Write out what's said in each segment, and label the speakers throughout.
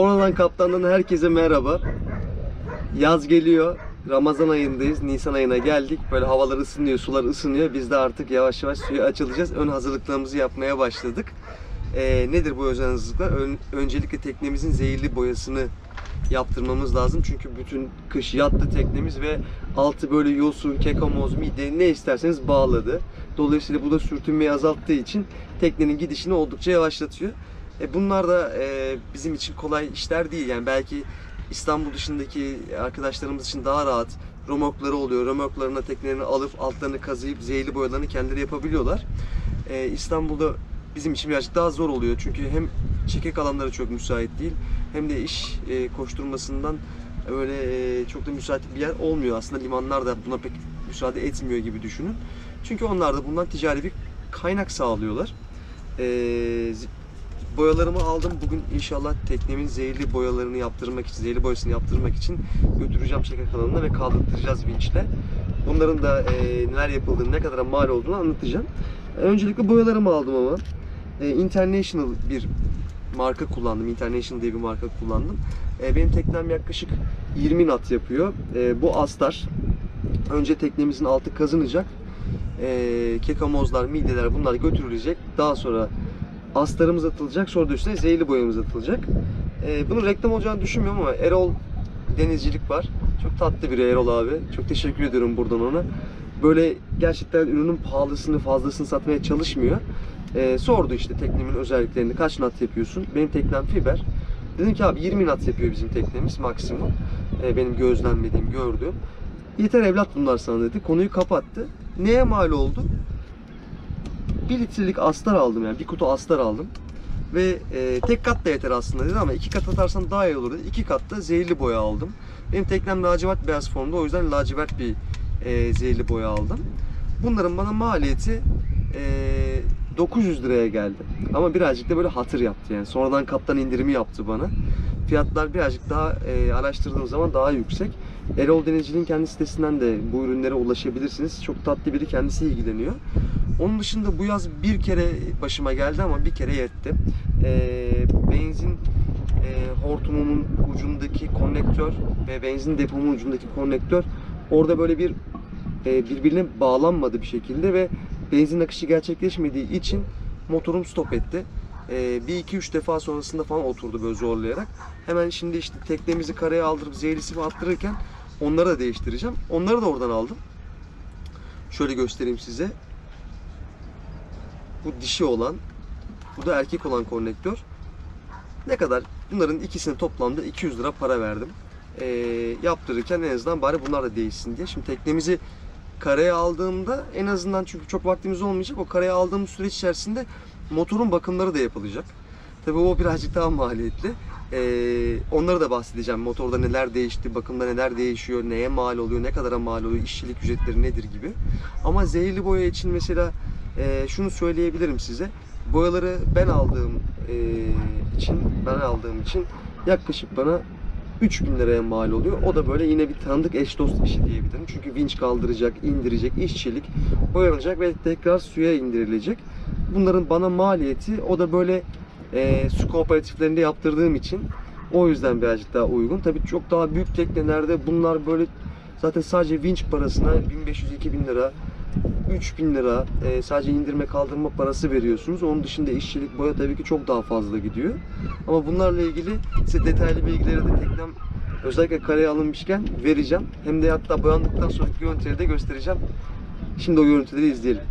Speaker 1: Sonradan kaptandan herkese merhaba. Yaz geliyor. Ramazan ayındayız. Nisan ayına geldik. Böyle havalar ısınıyor, sular ısınıyor. Biz de artık yavaş yavaş suya açılacağız. Ön hazırlıklarımızı yapmaya başladık. Ee, nedir bu özel hazırlıklar? Ön- öncelikle teknemizin zehirli boyasını yaptırmamız lazım. Çünkü bütün kış yattı teknemiz ve altı böyle yosun, kekamoz, mide ne isterseniz bağladı. Dolayısıyla bu da sürtünmeyi azalttığı için teknenin gidişini oldukça yavaşlatıyor. E bunlar da e, bizim için kolay işler değil. Yani belki İstanbul dışındaki arkadaşlarımız için daha rahat römorkları oluyor. Römorklarına teknelerini alıp altlarını kazıyıp zehirli boyalarını kendileri yapabiliyorlar. E, İstanbul'da bizim için birazcık daha zor oluyor. Çünkü hem çekek alanları çok müsait değil hem de iş e, koşturmasından öyle e, çok da müsait bir yer olmuyor. Aslında limanlar da buna pek müsaade etmiyor gibi düşünün. Çünkü onlar da bundan ticari bir kaynak sağlıyorlar. E, boyalarımı aldım. Bugün inşallah teknemin zehirli boyalarını yaptırmak için, zehirli boyasını yaptırmak için götüreceğim çekek alanına ve kaldırtacağız vinçle. Bunların da e, neler yapıldığını, ne kadar mal olduğunu anlatacağım. E, öncelikle boyalarımı aldım ama. E, International bir marka kullandım. International diye bir marka kullandım. E, benim teknem yaklaşık 20 knot yapıyor. E, bu astar önce teknemizin altı kazınacak. E, kekamozlar, mideler bunlar götürülecek. Daha sonra astarımız atılacak. Sonra da üstüne zehirli boyamız atılacak. E, bunun reklam olacağını düşünmüyorum ama Erol Denizcilik var. Çok tatlı bir Erol abi. Çok teşekkür ediyorum buradan ona. Böyle gerçekten ürünün pahalısını, fazlasını satmaya çalışmıyor. E, sordu işte teknemin özelliklerini. Kaç nat yapıyorsun? Benim teknem fiber. Dedim ki abi 20 nat yapıyor bizim teknemiz maksimum. E, benim gözlemlediğim, gördüğüm. Yeter evlat bunlar sana dedi. Konuyu kapattı. Neye mal oldu? 1 litrelik astar aldım yani. Bir kutu astar aldım. Ve e, tek kat da yeter aslında dedi ama iki kat atarsan daha iyi olur dedi. İki kat da zehirli boya aldım. Benim teknem lacivert beyaz formda o yüzden lacivert bir e, zehirli boya aldım. Bunların bana maliyeti e, 900 liraya geldi. Ama birazcık da böyle hatır yaptı yani. Sonradan kaptan indirimi yaptı bana. Fiyatlar birazcık daha e, araştırdığım zaman daha yüksek. Erol Denizcilik'in kendi sitesinden de bu ürünlere ulaşabilirsiniz. Çok tatlı biri kendisi ilgileniyor. Onun dışında bu yaz bir kere başıma geldi ama bir kere yetti. E, benzin e, hortumumun ucundaki konnektör ve benzin depomun ucundaki konnektör orada böyle bir e, birbirine bağlanmadı bir şekilde ve benzin akışı gerçekleşmediği için motorum stop etti. E, bir iki üç defa sonrasında falan oturdu böyle zorlayarak. Hemen şimdi işte teknemizi karaya aldırıp zehirlisimi attırırken onları da değiştireceğim. Onları da oradan aldım. Şöyle göstereyim size. Bu dişi olan, bu da erkek olan konnektör. Ne kadar? Bunların ikisini toplamda 200 lira para verdim. Ee, yaptırırken en azından bari bunlar da değişsin diye. Şimdi teknemizi karaya aldığımda en azından çünkü çok vaktimiz olmayacak. O karaya aldığımız süreç içerisinde motorun bakımları da yapılacak. Tabii o birazcık daha maliyetli. Ee, onları da bahsedeceğim. Motorda neler değişti, bakımda neler değişiyor, neye mal oluyor, ne kadara mal oluyor, işçilik ücretleri nedir gibi. Ama zehirli boya için mesela e, şunu söyleyebilirim size. Boyaları ben aldığım e, için, ben aldığım için yaklaşık bana 3000 liraya mal oluyor. O da böyle yine bir tanıdık eş dost işi diyebilirim. Çünkü vinç kaldıracak, indirecek, işçilik boyanacak ve tekrar suya indirilecek. Bunların bana maliyeti o da böyle e, su kooperatiflerinde yaptırdığım için o yüzden birazcık daha uygun. Tabii çok daha büyük teknelerde bunlar böyle zaten sadece vinç parasına 1500-2000 lira 3000 lira e, sadece indirme kaldırma parası veriyorsunuz. Onun dışında işçilik boya tabii ki çok daha fazla gidiyor. Ama bunlarla ilgili size detaylı bilgileri de teknem özellikle kareye alınmışken vereceğim. Hem de hatta boyandıktan sonraki görüntüleri de göstereceğim. Şimdi o görüntüleri izleyelim.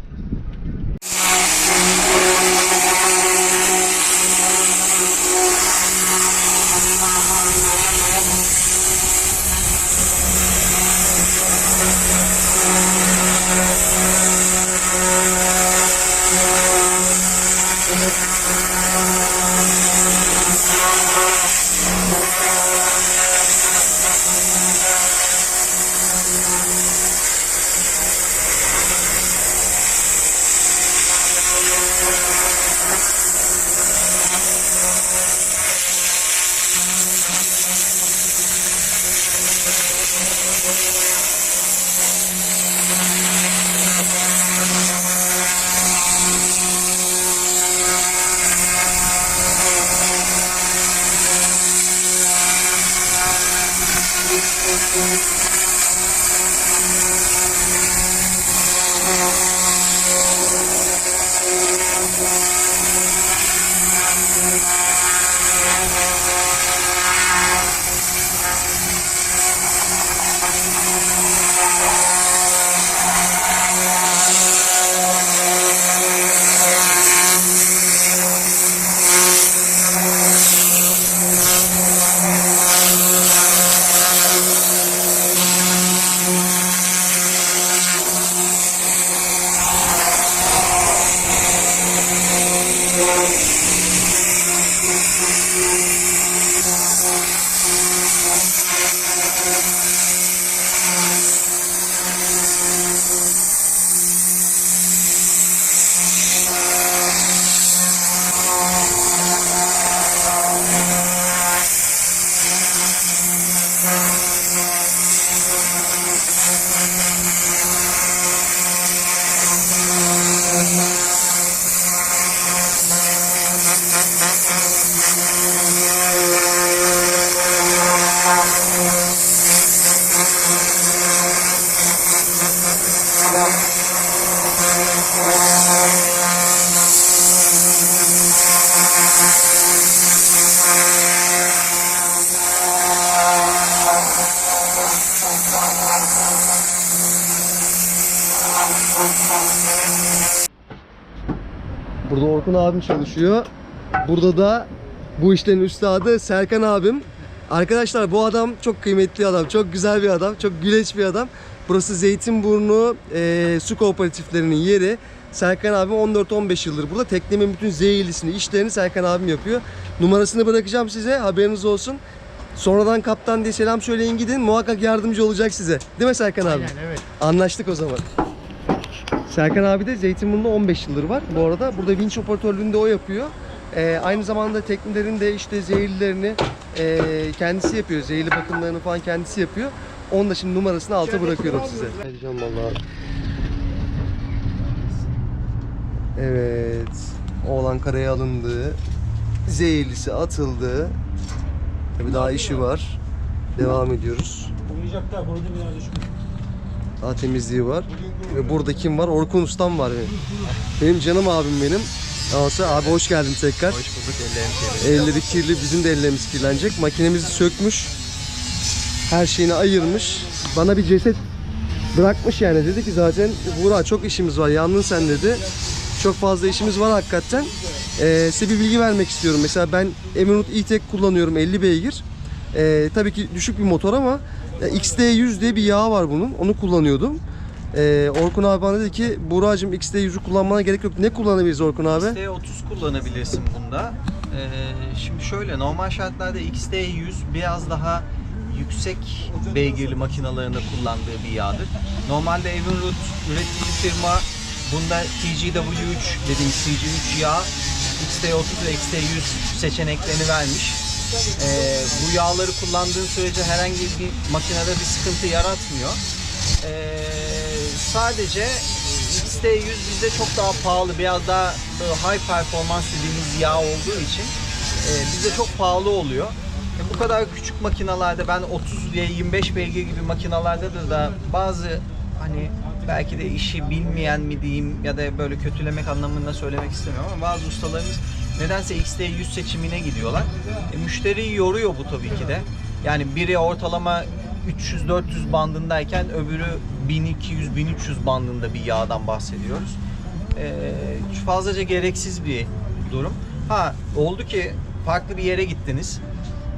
Speaker 1: Orkun abim çalışıyor. Burada da bu işlerin üstadı Serkan abim. Arkadaşlar bu adam çok kıymetli adam, çok güzel bir adam, çok güleç bir adam. Burası Zeytinburnu e, su kooperatiflerinin yeri. Serkan abim 14-15 yıldır burada. Teknemin bütün zeyilisini, işlerini Serkan abim yapıyor. Numarasını bırakacağım size, haberiniz olsun. Sonradan kaptan diye selam söyleyin gidin. Muhakkak yardımcı olacak size. Değil mi Serkan abi?
Speaker 2: Aynen evet.
Speaker 1: Anlaştık o zaman. Serkan abi de Zeytinburnu'nda 15 yıldır var. Bu arada burada vinç operatörlüğünü de o yapıyor. Ee, aynı zamanda teknelerin de işte zehirlerini e, kendisi yapıyor. Zehirli bakımlarını falan kendisi yapıyor. Onu da şimdi numarasını alta bırakıyorum size. Edeceğim vallahi. Evet. Oğlan karaya alındı. Zehirlisi atıldı. Tabii daha işi var. Devam ediyoruz.
Speaker 2: Uyuyacaklar koydum ya düşmüş.
Speaker 1: Daha temizliği var. Ve burada kim var? Orkun Ustam var benim. Benim canım abim benim. Ondan abi hoş geldin tekrar.
Speaker 3: Hoş bulduk ellerim kirli.
Speaker 1: Elleri kirli, bizim de ellerimiz kirlenecek. Makinemizi sökmüş. Her şeyini ayırmış. Bana bir ceset bırakmış yani. Dedi ki zaten Buğra çok işimiz var, yandın sen dedi. Çok fazla işimiz var hakikaten. Ee, size bir bilgi vermek istiyorum. Mesela ben Eminut E-Tech kullanıyorum 50 beygir. Ee, tabii ki düşük bir motor ama e, XT100 diye bir yağ var bunun. Onu kullanıyordum. Ee, Orkun abi bana dedi ki Buğra'cığım XT100'ü kullanmana gerek yok. Ne kullanabiliriz Orkun abi?
Speaker 3: XT30 kullanabilirsin bunda. Ee, şimdi şöyle normal şartlarda XT100 biraz daha yüksek beygirli makinalarında kullandığı bir yağdır. Normalde Evinrude üretici firma bunda TGW3 dediğimiz TG3 yağ XT30 ve XT100 seçeneklerini vermiş. Ee, bu yağları kullandığın sürece herhangi bir makinede bir sıkıntı yaratmıyor. Ee, sadece XT100 bizde çok daha pahalı, biraz daha böyle high performans dediğimiz yağ olduğu için e, bizde çok pahalı oluyor. E, bu kadar küçük makinalarda ben 30 ve 25 beygir gibi makinalarda da, da bazı hani belki de işi bilmeyen mi diyeyim ya da böyle kötülemek anlamında söylemek istemiyorum ama bazı ustalarımız nedense XT100 seçimine gidiyorlar. E, müşteriyi yoruyor bu tabii ki de. Yani biri ortalama 300-400 bandındayken öbürü 1200-1300 bandında bir yağdan bahsediyoruz. Ee, fazlaca gereksiz bir durum. Ha oldu ki farklı bir yere gittiniz.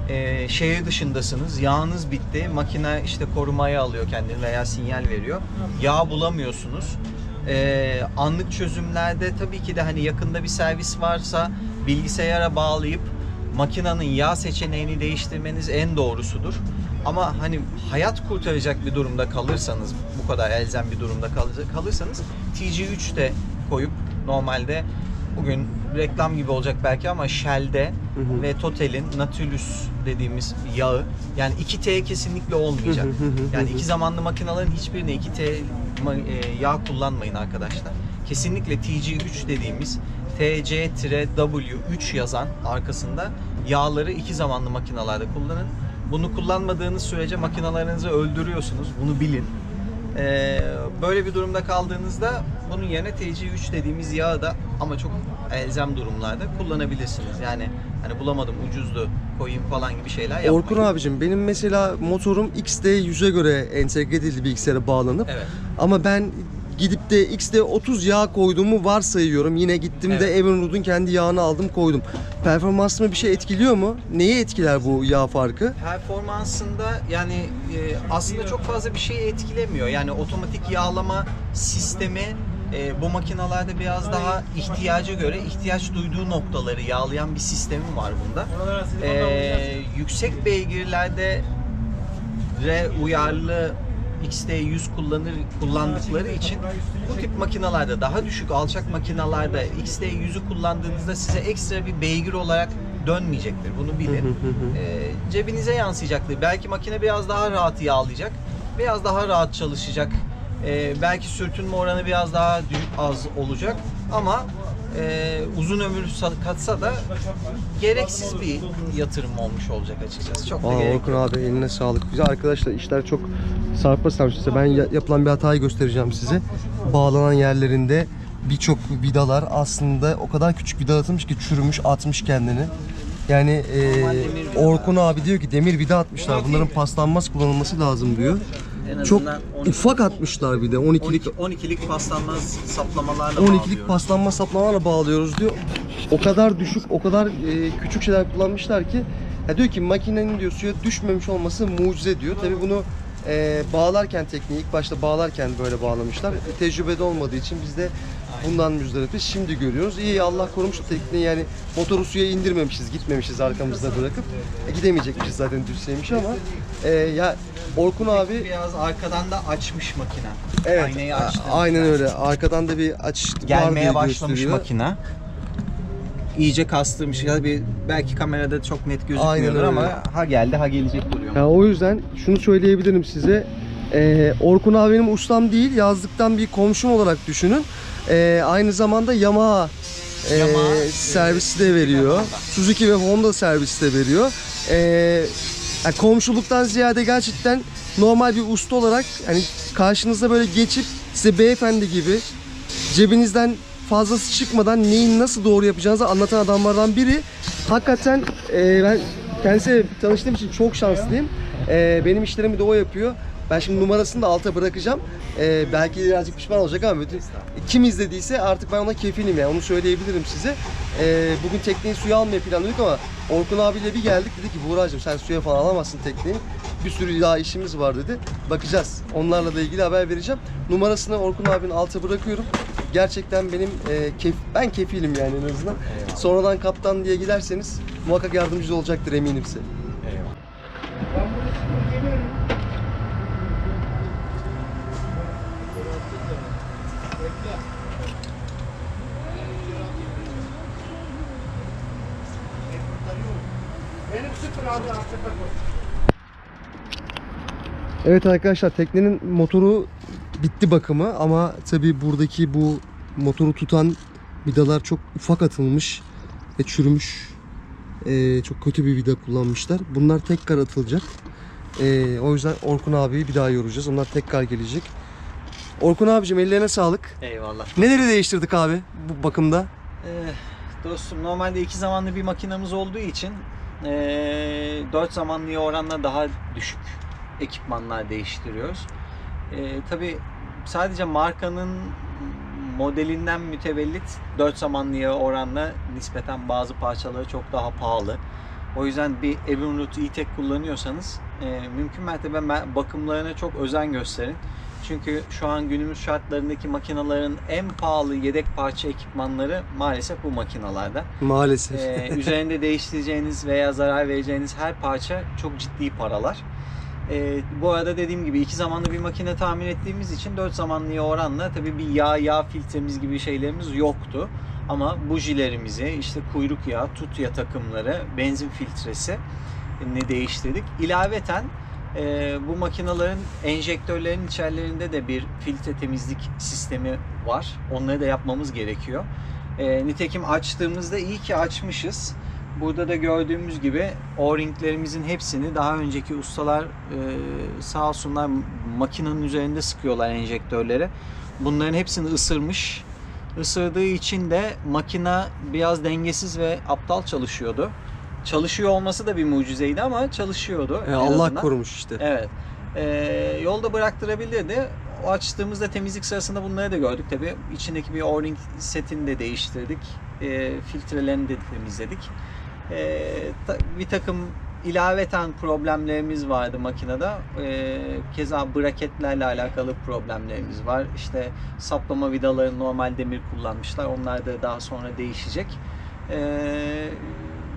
Speaker 3: Ee, şehir dışındasınız. Yağınız bitti. Makine işte korumaya alıyor kendini veya sinyal veriyor. Yağ bulamıyorsunuz. Ee, anlık çözümlerde tabii ki de hani yakında bir servis varsa bilgisayara bağlayıp makinenin yağ seçeneğini değiştirmeniz en doğrusudur. Ama hani hayat kurtaracak bir durumda kalırsanız, bu kadar elzem bir durumda kal- kalırsanız TG3 de koyup normalde bugün reklam gibi olacak belki ama Shell'de
Speaker 1: Hı hı.
Speaker 3: ve Total'in Nautilus dediğimiz yağı yani 2T kesinlikle olmayacak. Yani iki zamanlı makinelerin hiçbirine 2T ma- e, yağ kullanmayın arkadaşlar. Kesinlikle TG3 dediğimiz TC-W3 yazan arkasında yağları iki zamanlı makinalarda kullanın. Bunu kullanmadığınız sürece makinalarınızı öldürüyorsunuz. Bunu bilin. Ee, böyle bir durumda kaldığınızda bunun yerine TC3 dediğimiz yağı da ama çok elzem durumlarda kullanabilirsiniz. Yani hani bulamadım ucuzdu koyayım falan gibi şeyler yapmayın.
Speaker 1: Orkun abicim benim mesela motorum XD100'e göre entegre edildi bilgisayara bağlanıp
Speaker 3: Evet.
Speaker 1: ama ben gidip de XD30 yağ koyduğumu varsayıyorum. Yine gittim de
Speaker 3: Evet.
Speaker 1: Evinrude'un kendi yağını aldım koydum. Performansımı bir şey etkiliyor mu? Neyi etkiler bu yağ farkı?
Speaker 3: performansında yani e, aslında çok fazla bir şey etkilemiyor. Yani otomatik yağlama sistemi e, bu makinalarda biraz daha ihtiyaca göre ihtiyaç duyduğu noktaları yağlayan bir sistemi var bunda. E, yüksek beygirlerde re uyarlı XT100 kullanır kullandıkları için bu tip makinalarda daha düşük alçak makinalarda XT100'ü kullandığınızda size ekstra bir beygir olarak dönmeyecektir. Bunu bilin. Ee, cebinize yansıyacaktır. Belki makine biraz daha rahat yağlayacak. Biraz daha rahat çalışacak. Ee, belki sürtünme oranı biraz daha az olacak. Ama e, uzun ömür sa- katsa da gereksiz bir yatırım olmuş olacak açıkçası. Çok da
Speaker 1: Aa,
Speaker 3: gerek
Speaker 1: Orkun abi eline sağlık. Güzel arkadaşlar işler çok sarpa sarmış. Size ben ya- yapılan bir hatayı göstereceğim size. Bağlanan yerlerinde birçok vidalar aslında o kadar küçük vida atılmış ki çürümüş atmış kendini. Yani e. Orkun abi diyor ki demir vida atmışlar. Bunların paslanmaz kullanılması lazım diyor.
Speaker 3: En
Speaker 1: Çok
Speaker 3: azından 12
Speaker 1: ufak atmışlar bir de 12'lik
Speaker 3: 12, 12'lik paslanmaz saplamalarla
Speaker 1: 12'lik
Speaker 3: bağlıyoruz.
Speaker 1: paslanma saplamalarla bağlıyoruz diyor. O kadar düşük, o kadar e, küçük şeyler kullanmışlar ki ya diyor ki makinenin diyor suya düşmemiş olması mucize diyor. Tabi bunu e, bağlarken tekniği ilk başta bağlarken böyle bağlamışlar. E, tecrübede olmadığı için biz de bundan müzdaripiz. Şimdi görüyoruz. İyi Allah korumuş tekniği yani motoru suya indirmemişiz, gitmemişiz arkamızda bırakıp. E, gidemeyecekmişiz zaten düşseymiş ama e, ya Orkun abi
Speaker 3: biraz arkadan da açmış makine.
Speaker 1: evet
Speaker 3: Aynayı açtı.
Speaker 1: aynen öyle. Arkadan da bir açış
Speaker 3: Gelmeye başlamış
Speaker 1: gösteriyor.
Speaker 3: makine. İyice kastırmış. Ya bir belki kamerada çok net gözükmüyordur ama ha geldi ha gelecek duruyor.
Speaker 1: Ya o yüzden şunu söyleyebilirim size. Ee, Orkun abi benim ustam değil, yazlıktan bir komşum olarak düşünün. Ee, aynı zamanda Yamaha, e,
Speaker 3: Yamaha,
Speaker 1: servisi de veriyor.
Speaker 3: Honda.
Speaker 1: Suzuki ve Honda servisi de veriyor. Ee, yani komşuluktan ziyade gerçekten normal bir usta olarak hani karşınızda böyle geçip size beyefendi gibi cebinizden fazlası çıkmadan neyin nasıl doğru yapacağınızı anlatan adamlardan biri. Hakikaten e, ben kendisiyle tanıştığım için çok şanslıyım. E, benim işlerimi de o yapıyor. Ben şimdi numarasını da alta bırakacağım. E, belki birazcık pişman olacak ama bütün, kim izlediyse artık ben ona kefilim yani onu söyleyebilirim size. E, bugün tekneyi suya almaya planlıyorduk ama Orkun abiyle bir geldik dedi ki Buğra'cığım sen suya falan alamazsın tekneyi. Bir sürü daha işimiz var dedi. Bakacağız. Onlarla da ilgili haber vereceğim. Numarasını Orkun abinin alta bırakıyorum. Gerçekten benim e, kef, ben kefilim yani en azından. Sonradan kaptan diye giderseniz muhakkak yardımcı olacaktır eminim size. Evet arkadaşlar teknenin motoru bitti bakımı ama tabi buradaki bu motoru tutan vidalar çok ufak atılmış ve çürümüş. Ee, çok kötü bir vida kullanmışlar. Bunlar tekrar atılacak. Ee, o yüzden Orkun abiyi bir daha yoracağız. Onlar tekrar gelecek. Orkun abicim ellerine sağlık.
Speaker 3: Eyvallah.
Speaker 1: Neleri değiştirdik abi bu bakımda?
Speaker 3: Ee, dostum normalde iki zamanlı bir makinamız olduğu için ee, dört zamanlıya oranla daha düşük ekipmanlar değiştiriyoruz. Ee, Tabi sadece markanın modelinden mütevellit 4 zamanlıya oranla nispeten bazı parçaları çok daha pahalı. O yüzden bir Evinrude E-Tech kullanıyorsanız e, mümkün mertebe me- bakımlarına çok özen gösterin. Çünkü şu an günümüz şartlarındaki makinaların en pahalı yedek parça ekipmanları maalesef bu makinalarda.
Speaker 1: Maalesef.
Speaker 3: Ee, üzerinde değiştireceğiniz veya zarar vereceğiniz her parça çok ciddi paralar. Ee, bu arada dediğim gibi iki zamanlı bir makine tamir ettiğimiz için dört zamanlıya oranla tabii bir yağ yağ filtremiz gibi şeylerimiz yoktu. Ama bujilerimizi, işte kuyruk yağı, tut yağı takımları, benzin filtresi ne değiştirdik. İlaveten e, bu makinaların enjektörlerin içerilerinde de bir filtre temizlik sistemi var. Onları da yapmamız gerekiyor. E, nitekim açtığımızda iyi ki açmışız. burada da gördüğümüz gibi O-ringlerimizin hepsini daha önceki ustalar e, sağ olsunlar makinenin üzerinde sıkıyorlar enjektörleri. Bunların hepsini ısırmış. Isırdığı için de makina biraz dengesiz ve aptal çalışıyordu. Çalışıyor olması da bir mucizeydi ama çalışıyordu.
Speaker 1: E, Allah
Speaker 3: azından.
Speaker 1: korumuş işte.
Speaker 3: Evet. Ee, yolda bıraktırabilirdi. O açtığımızda temizlik sırasında bunları da gördük tabi. İçindeki bir o-ring setini de değiştirdik. Ee, filtrelerini de temizledik. Ee, ta- bir takım ilaveten problemlerimiz vardı makinede. Ee, keza braketlerle alakalı problemlerimiz var. İşte saplama vidaları normal demir kullanmışlar. Onlar da daha sonra değişecek. Ee,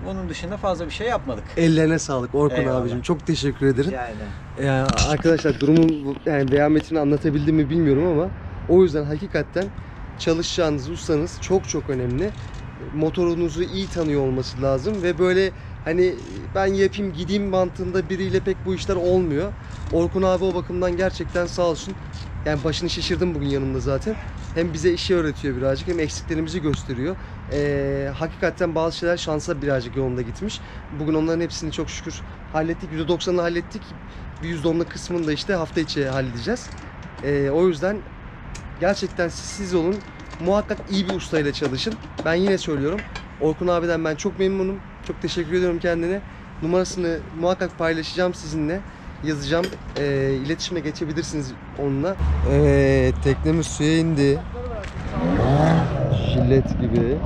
Speaker 3: onun dışında fazla bir şey yapmadık.
Speaker 1: Ellerine sağlık Orkun
Speaker 3: Eyvallah.
Speaker 1: abicim. Çok teşekkür ederim.
Speaker 3: Yani.
Speaker 1: Ya arkadaşlar durumun yani vehametini anlatabildim mi bilmiyorum ama o yüzden hakikaten çalışacağınız ustanız çok çok önemli. Motorunuzu iyi tanıyor olması lazım ve böyle hani ben yapayım gideyim mantığında biriyle pek bu işler olmuyor. Orkun abi o bakımdan gerçekten sağ olsun. Yani başını şişirdim bugün yanımda zaten. Hem bize işi öğretiyor birazcık hem eksiklerimizi gösteriyor. Ee, hakikaten bazı şeyler şansa birazcık yolunda gitmiş. Bugün onların hepsini çok şükür hallettik. %90'ını hallettik. Bir %10'luk kısmını da işte hafta içi halledeceğiz. Ee, o yüzden gerçekten siz, siz olun. Muhakkak iyi bir ustayla çalışın. Ben yine söylüyorum. Orkun abiden ben çok memnunum. Çok teşekkür ediyorum kendine. Numarasını muhakkak paylaşacağım sizinle. Yazacağım. Ee, iletişime geçebilirsiniz onunla. Evet, teknemiz suya indi. Jilet gibi.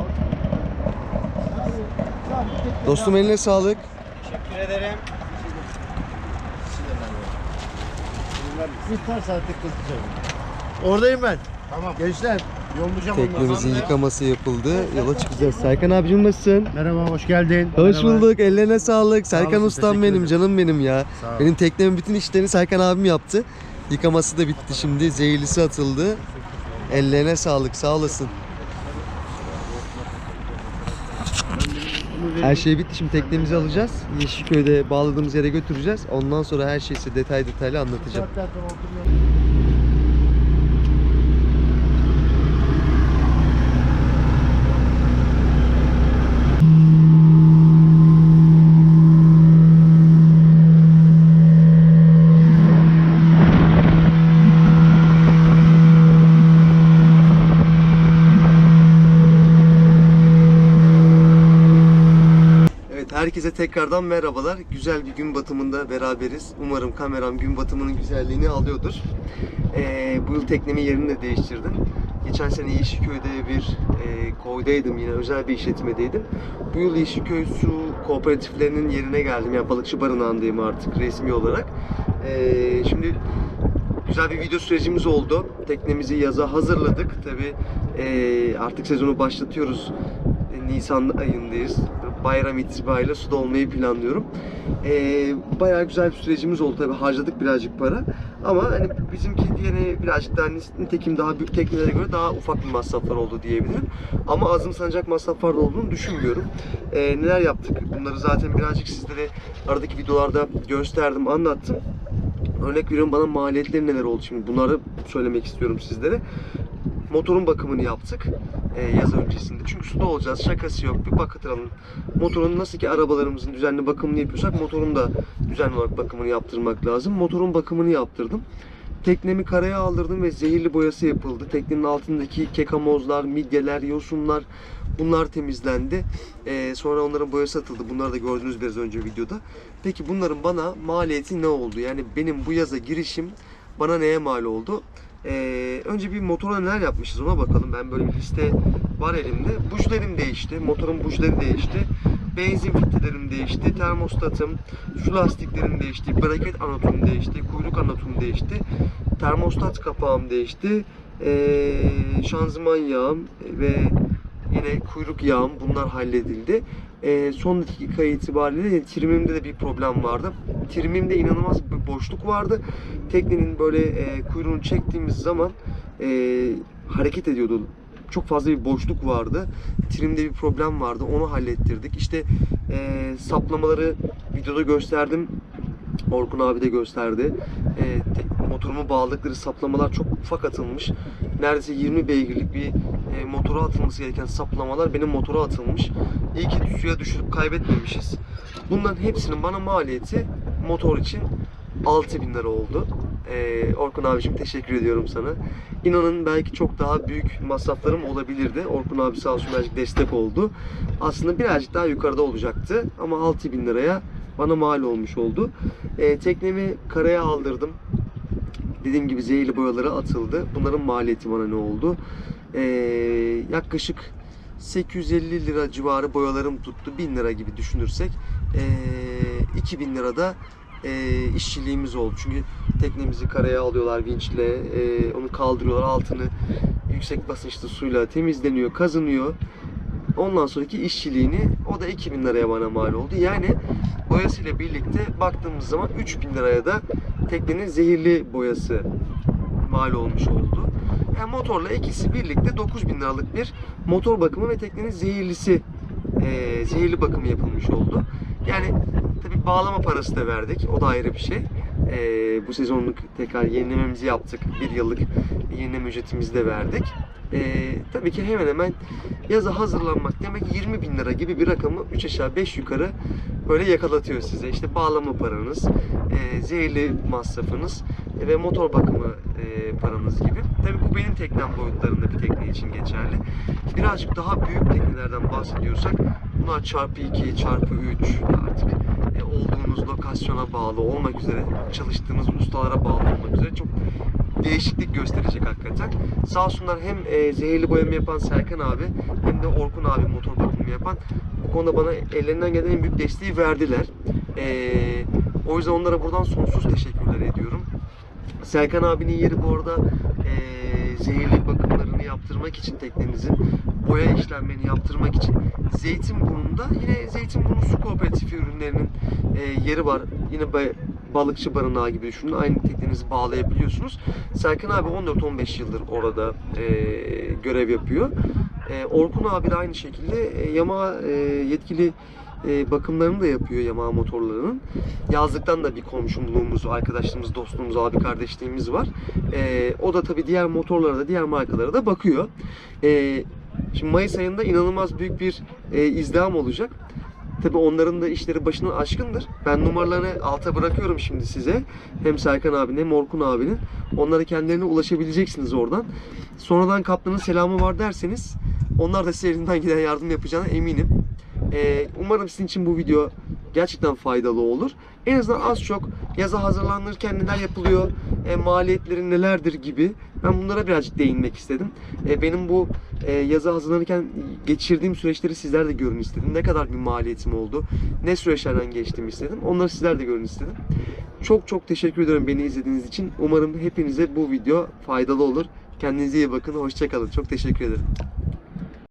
Speaker 1: Dostum eline sağlık.
Speaker 3: Teşekkür ederim.
Speaker 4: Bir saatte kızacağım. Oradayım ben. Tamam. Gençler yollayacağım
Speaker 1: Teknemizin yıkaması yapıldı. Yola çıkacağız. Serkan abicim nasılsın?
Speaker 4: Merhaba hoş geldin.
Speaker 1: Hoş
Speaker 4: Merhaba.
Speaker 1: bulduk. Ellerine sağlık. Serkan
Speaker 4: olasın,
Speaker 1: ustam
Speaker 4: teşekkür
Speaker 1: benim,
Speaker 4: ederim.
Speaker 1: canım benim ya.
Speaker 4: Sağ ol.
Speaker 1: Benim teknemin bütün işlerini Serkan abim yaptı. Yıkaması da bitti şimdi. Zehirlisi atıldı. Ellerine sağlık. Sağ olasın. Her şey bitti. Şimdi teknemizi alacağız. Yeşilköy'de bağladığımız yere götüreceğiz. Ondan sonra her şeyi size detay detaylı anlatacağım.
Speaker 4: Saatler sonra oturuyorum.
Speaker 1: Evet herkese tekrardan merhabalar. Güzel bir gün batımında beraberiz. Umarım kameram gün batımının güzelliğini alıyordur. Ee, bu yıl teknemin yerini de değiştirdim. Geçen sene Yeşilköy'de bir e, koydaydım yine özel bir işletmedeydim. Bu yıl Yeşilköy Su Kooperatiflerinin yerine geldim. Yani balıkçı barınağındayım artık resmi olarak. Ee, şimdi güzel bir video sürecimiz oldu. Teknemizi yaza hazırladık. Tabi artık sezonu başlatıyoruz. E, Nisan ayındayız. Bayram itibariyle suda olmayı planlıyorum. Ee, bayağı güzel bir sürecimiz oldu tabi harcadık birazcık para. Ama hani bizimki diyene birazcık daha nitekim daha büyük teknelere göre daha ufak bir masraflar oldu diyebilirim. Ama azımsanacak masraflar da olduğunu düşünmüyorum. Ee, neler yaptık? Bunları zaten birazcık sizlere aradaki videolarda gösterdim, anlattım. Örnek veriyorum bana maliyetleri neler oldu şimdi bunları söylemek istiyorum sizlere. Motorun bakımını yaptık e, yaz öncesinde. Çünkü suda olacağız, şakası yok. Bir bakıtıralım. Motorun nasıl ki arabalarımızın düzenli bakımını yapıyorsak motorun da düzenli olarak bakımını yaptırmak lazım. Motorun bakımını yaptırdım. Teknemi karaya aldırdım ve zehirli boyası yapıldı. Teknenin altındaki kekamozlar, midyeler, yosunlar bunlar temizlendi. Ee, sonra onların boyası atıldı. Bunları da gördünüz biraz önce videoda. Peki bunların bana maliyeti ne oldu? Yani benim bu yaza girişim bana neye mal oldu? Ee, önce bir motora neler yapmışız ona bakalım. Ben böyle bir liste var elimde. Bujlerim değişti. Motorun bujları değişti. Benzin filtrelerim değişti. Termostatım, su lastiklerim değişti. Braket anotum değişti. Kuyruk anotum değişti. Termostat kapağım değişti. Ee, şanzıman yağım ve yine kuyruk yağım bunlar halledildi. Ee, son dakika itibariyle trimimde de bir problem vardı. Trimimde inanılmaz bir boşluk vardı. Teknenin böyle e, kuyruğunu çektiğimiz zaman e, hareket ediyordu. Çok fazla bir boşluk vardı. Trimde bir problem vardı. Onu hallettirdik. İşte e, saplamaları videoda gösterdim. Orkun abi de gösterdi. E, motorumu bağladıkları saplamalar çok ufak atılmış. Neredeyse 20 beygirlik bir e, motora atılması gereken saplamalar benim motora atılmış. İyi ki suya düşürüp kaybetmemişiz. Bunların hepsinin bana maliyeti motor için 6000 lira oldu. Ee, Orkun abicim teşekkür ediyorum sana. İnanın belki çok daha büyük masraflarım olabilirdi. Orkun abi sağ olsun birazcık destek oldu. Aslında birazcık daha yukarıda olacaktı ama 6000 liraya bana mal olmuş oldu. Ee, teknemi karaya aldırdım. Dediğim gibi zehirli boyaları atıldı. Bunların maliyeti bana ne oldu? Ee, yaklaşık 850 lira civarı boyalarım tuttu. 1000 lira gibi düşünürsek ee, 2000 lirada e, işçiliğimiz oldu. Çünkü teknemizi karaya alıyorlar vinçle, e, onu kaldırıyorlar altını yüksek basınçlı suyla temizleniyor, kazınıyor. Ondan sonraki işçiliğini o da 2000 liraya bana mal oldu. Yani boyasıyla birlikte baktığımız zaman 3000 liraya da teknenin zehirli boyası mal olmuş oldu. Yani motorla ikisi birlikte 9000 liralık bir motor bakımı ve teknenin zehirlisi e, zehirli bakımı yapılmış oldu. Yani tabi bağlama parası da verdik. O da ayrı bir şey. E, bu sezonluk tekrar yenilememizi yaptık. Bir yıllık yenileme ücretimizi de verdik. E, tabii ki hemen hemen yaza hazırlanmak demek 20 bin lira gibi bir rakamı 3 aşağı 5 yukarı böyle yakalatıyor size. İşte bağlama paranız, e, zehirli masrafınız ve motor bakımı e, paranız gibi. Tabii bu benim teknem boyutlarında bir tekne için geçerli. Birazcık daha büyük teknelerden bahsediyorsak bunlar çarpı 2, çarpı 3 artık e, olduğunuz lokasyona bağlı olmak üzere, çalıştığınız ustalara bağlı olmak üzere çok değişiklik gösterecek hakikaten. Sağ olsunlar hem e, zehirli boyamı yapan Serkan abi hem de Orkun abi motor bakımı yapan bu konuda bana ellerinden gelen en büyük desteği verdiler. E, o yüzden onlara buradan sonsuz teşekkürler ediyorum. Serkan abinin yeri bu arada e, zehirli bakımlarını yaptırmak için teknenizin boya işlemlerini yaptırmak için Zeytinburnu'nda yine Zeytinburnu Su Kooperatifi ürünlerinin e, yeri var. Yine ba- balıkçı barınağı gibi düşünün. Aynı teknenizi bağlayabiliyorsunuz. Serkan abi 14-15 yıldır orada e, görev yapıyor. E, Orkun abi de aynı şekilde e, Yamaha e, yetkili e, bakımlarını da yapıyor Yamaha motorlarının. Yazlıktan da bir komşuluğumuz, arkadaşlığımız, dostluğumuz, abi kardeşliğimiz var. E, o da tabii diğer motorlara da, diğer markalara da bakıyor. E, şimdi Mayıs ayında inanılmaz büyük bir e, izdiham olacak. Tabii onların da işleri başına aşkındır. Ben numaralarını alta bırakıyorum şimdi size. Hem Serkan abinin hem Orkun abinin. Onlara kendilerine ulaşabileceksiniz oradan. Sonradan kaptanın selamı var derseniz onlar da size elinden giden yardım yapacağına eminim. Ee, umarım sizin için bu video gerçekten faydalı olur. En azından az çok yaza hazırlanırken neler yapılıyor, e, maliyetleri nelerdir gibi ben bunlara birazcık değinmek istedim. E, benim bu e, yaza hazırlanırken geçirdiğim süreçleri sizler de görün istedim. Ne kadar bir maliyetim oldu, ne süreçlerden geçtiğimi istedim. Onları sizler de görün istedim. Çok çok teşekkür ederim beni izlediğiniz için. Umarım hepinize bu video faydalı olur. Kendinize iyi bakın. Hoşçakalın. Çok teşekkür ederim.